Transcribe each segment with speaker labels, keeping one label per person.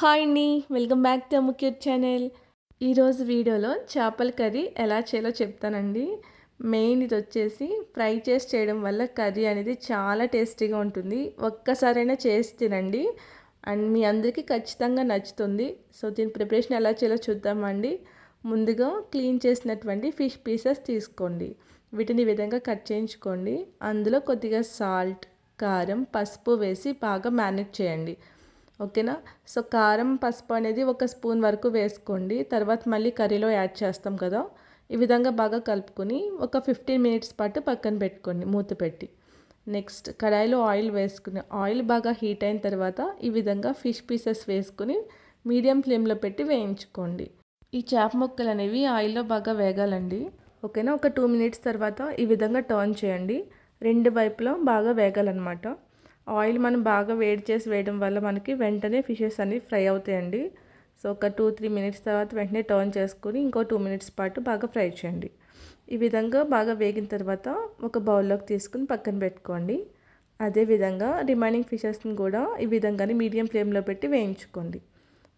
Speaker 1: Hi అండి welcome back to Mukhya channel. ఈరోజు వీడియోలో చేపల కర్రీ ఎలా చేయాలో చెప్తానండి. మెయిన్ ఇది వచ్చేసి ఫ్రై చేసి చేయడం వల్ల కర్రీ అనేది చాలా టేస్టీగా ఉంటుంది. ఒక్కసారైనా చేసి తినండి. అండ్ మీ అందరికీ ఖచ్చితంగా నచ్చుతుంది. సో దీని ప్రిపరేషన్ ఎలా చేయాలో చూద్దామండి. ముందుగా క్లీన్ చేసినటువంటి ఫిష్ పీసెస్ తీసుకోండి. వీటిని ఈ విధంగా కట్ చేయించుకోండి. అందులో కొద్దిగా సాల్ట్ కారం పసుపు వేసి బాగా మేనేజ్ చేయండి. ఓకేనా? సో కారం పసుపు అనేది ఒక స్పూన్ వరకు వేసుకోండి. తర్వాత మళ్ళీ కర్రీలో యాడ్ చేస్తాం కదా. ఈ విధంగా బాగా కలుపుకొని ఒక ఫిఫ్టీన్ మినిట్స్ పాటు పక్కన పెట్టుకోండి మూత పెట్టి. నెక్స్ట్ కడాయిలో ఆయిల్ వేసుకుని ఆయిల్ బాగా హీట్ అయిన తర్వాత ఈ విధంగా ఫిష్ పీసెస్ వేసుకుని మీడియం ఫ్లేమ్లో పెట్టి వేయించుకోండి. ఈ చేప ముక్కలు అనేవి ఆయిల్లో బాగా వేగాలండి. ఓకేనా? ఒక టూ మినిట్స్ తర్వాత ఈ విధంగా టర్న్ చేయండి. రెండు వైపులో బాగా వేగాలన్నమాట. ఆయిల్ మనం బాగా వేడి చేసి వేయడం వల్ల మనకి వెంటనే ఫిషెస్ అనేవి ఫ్రై అవుతాయండి. సో ఒక టూ త్రీ మినిట్స్ తర్వాత వెంటనే టర్న్ చేసుకుని ఇంకో టూ మినిట్స్ పాటు బాగా ఫ్రై చేయండి. ఈ విధంగా బాగా వేగిన తర్వాత ఒక బౌల్లోకి తీసుకుని పక్కన పెట్టుకోండి. అదేవిధంగా రిమైనింగ్ ఫిషెస్ని కూడా ఈ విధంగానే మీడియం ఫ్లేమ్లో పెట్టి వేయించుకోండి.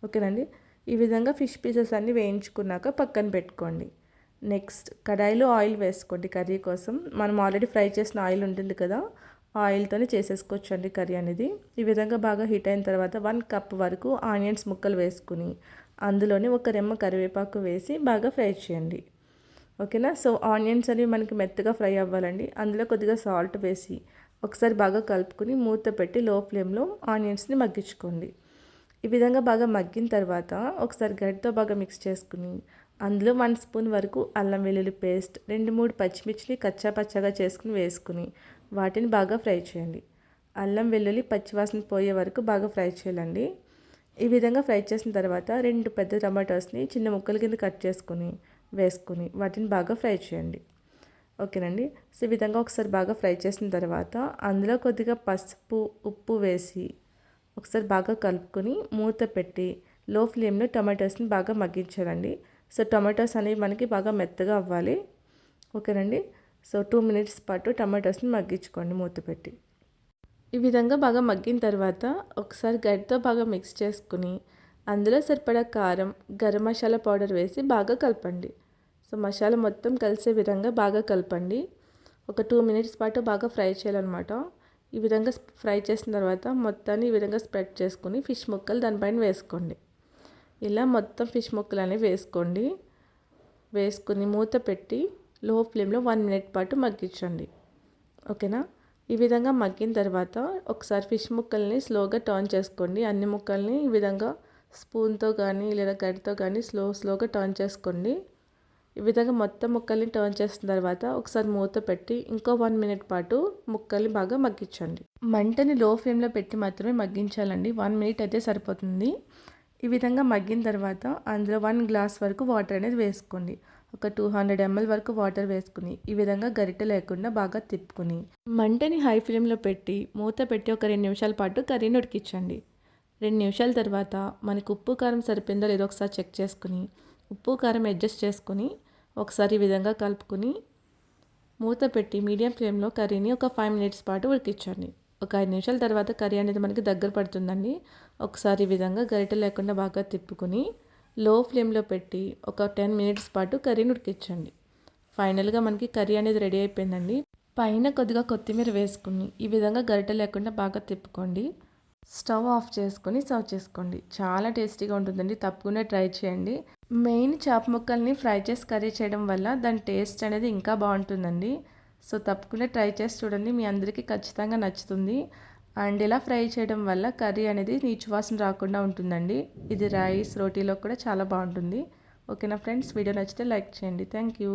Speaker 1: ఓకేనండి? ఈ విధంగా ఫిష్ పీసెస్ అన్నీ వేయించుకున్నాక పక్కన పెట్టుకోండి. నెక్స్ట్ కడాయిలో ఆయిల్ వేసుకోండి కర్రీ కోసం. మనం ఆల్రెడీ ఫ్రై చేసిన ఆయిల్ ఉంటుంది కదా ఆయిల్తోనే చేసేసుకోవచ్చు అండి కర్రీ అనేది. ఈ విధంగా బాగా హీట్ అయిన తర్వాత వన్ కప్ వరకు ఆనియన్స్ ముక్కలు వేసుకుని అందులోనే ఒక రెమ్మ కరివేపాకు వేసి బాగా ఫ్రై చేయండి. ఓకేనా? సో ఆనియన్స్ అనేవి మనకి మెత్తగా ఫ్రై అవ్వాలండి. అందులో కొద్దిగా సాల్ట్ వేసి ఒకసారి బాగా కలుపుకుని మూత పెట్టి లో ఫ్లేమ్లో ఆనియన్స్ని మగ్గించుకోండి. ఈ విధంగా బాగా మగ్గిన తర్వాత ఒకసారి గడ్డతో బాగా మిక్స్ చేసుకుని అందులో వన్ స్పూన్ వరకు అల్లం వెల్లుల్లి పేస్ట్ రెండు మూడు పచ్చిమిర్చిని కచ్చా పచ్చగా చేసుకుని వేసుకుని వాటిని బాగా ఫ్రై చేయండి. అల్లం వెల్లుల్లి పచ్చివాసన పోయే వరకు బాగా ఫ్రై చేయాలండి. ఈ విధంగా ఫ్రై చేసిన తర్వాత రెండు పెద్ద టమాటోస్ని చిన్న ముక్కల కింద కట్ చేసుకుని వేసుకుని వాటిని బాగా ఫ్రై చేయండి. ఓకేనండి? సో ఈ విధంగా ఒకసారి బాగా ఫ్రై చేసిన తర్వాత అందులో కొద్దిగా పసుపు ఉప్పు వేసి ఒకసారి బాగా కలుపుకొని మూత పెట్టి లో ఫ్లేమ్లో టమాటోస్ని బాగా మగ్గించాలండి. సో టమాటోస్ అనేవి మనకి బాగా మెత్తగా అవ్వాలి. ఓకేనండి? సో టూ మినిట్స్ పాటు టమాటోస్ని మగ్గించుకోండి మూత పెట్టి. ఈ విధంగా బాగా మగ్గిన తర్వాత ఒకసారి గడ్డతో బాగా మిక్స్ చేసుకుని అందులో సరిపడా కారం గరం మసాలా పౌడర్ వేసి బాగా కలపండి. సో మసాలా మొత్తం కలిసే విధంగా బాగా కలపండి. ఒక టూ మినిట్స్ పాటు బాగా ఫ్రై చేయాలన్నమాట. ఈ విధంగా ఫ్రై చేసిన తర్వాత మొత్తాన్ని ఈ విధంగా స్ప్రెడ్ చేసుకుని ఫిష్ ముక్కలు దానిపైన వేసుకోండి. ఇలా మొత్తం ఫిష్ ముక్కలు అనేవి వేసుకోండి. వేసుకుని మూత పెట్టి లో ఫ్లేమ్లో వన్ మినిట్ పాటు మగ్గించండి. ఓకేనా? ఈ విధంగా మగ్గిన తర్వాత ఒకసారి ఫిష్ ముక్కల్ని స్లోగా టర్న్ చేసుకోండి. అన్ని ముక్కల్ని ఈ విధంగా స్పూన్తో కానీ లేదా గడితో కానీ స్లో స్లోగా టర్న్ చేసుకోండి. ఈ విధంగా మొత్తం ముక్కల్ని టర్న్ చేసిన తర్వాత ఒకసారి మూత పెట్టి ఇంకో వన్ మినిట్ పాటు ముక్కల్ని బాగా మగ్గించండి. మంటని లో ఫ్లేమ్లో పెట్టి మాత్రమే మగ్గించాలండి. వన్ మినిట్ అయితే సరిపోతుంది. ఈ విధంగా మగ్గిన తర్వాత అందులో వన్ గ్లాస్ వరకు వాటర్ అనేది వేసుకోండి. ఒక టూ హండ్రెడ్ ఎంఎల్ వరకు వాటర్ వేసుకుని ఈ విధంగా గరిటె లేకుండా బాగా తిప్పుకుని. మంటని హై ఫ్లేమ్లో పెట్టి మూత పెట్టి ఒక రెండు నిమిషాల పాటు కర్రీని ఉడికించండి రెండు నిమిషాల తర్వాత మనకు ఉప్పు కారం సరిపోయిందో లేదో ఒకసారి చెక్ చేసుకుని ఉప్పు కారం అడ్జస్ట్ చేసుకుని ఒకసారి ఈ విధంగా కలుపుకుని మూత పెట్టి మీడియం ఫ్లేమ్లో కర్రీని ఒక ఫైవ్ మినిట్స్ పాటు ఉడికించండి. ఒక ఐదు నిమిషాల తర్వాత కర్రీ అనేది మనకి దగ్గర పడుతుందండి. ఒకసారి ఈ విధంగా గరిటె లేకుండా బాగా తిప్పుకుని లో ఫ్లేమ్లో పెట్టి ఒక టెన్ మినిట్స్ పాటు కర్రీని ఉడికించండి ఫైనల్గా మనకి కర్రీ అనేది రెడీ అయిపోయిందండి. పైన కొద్దిగా కొత్తిమీర వేసుకుని ఈ విధంగా గరిటె లేకుండా బాగా తిప్పుకోండి. స్టవ్ ఆఫ్ చేసుకొని సర్వ్ చేసుకోండి. చాలా టేస్టీగా ఉంటుందండి. తప్పకుండా ట్రై చేయండి. మెయిన్ చేప ముక్కల్ని ఫ్రై చేసి కర్రీ చేయడం వల్ల దాని టేస్ట్ అనేది ఇంకా బాగుంటుందండి. సో తప్పకుండా ట్రై చేసి చూడండి. మీ అందరికీ ఖచ్చితంగా నచ్చుతుంది. అండ్ ఇలా ఫ్రై చేయడం వల్ల కర్రీ అనేది నీచు వాసన రాకుండా ఉంటుందండి. ఇది రైస్ రోటీలో కూడా చాలా బాగుంటుంది. ఓకేనా ఫ్రెండ్స్? వీడియో నచ్చితే లైక్ చేయండి. Thank you.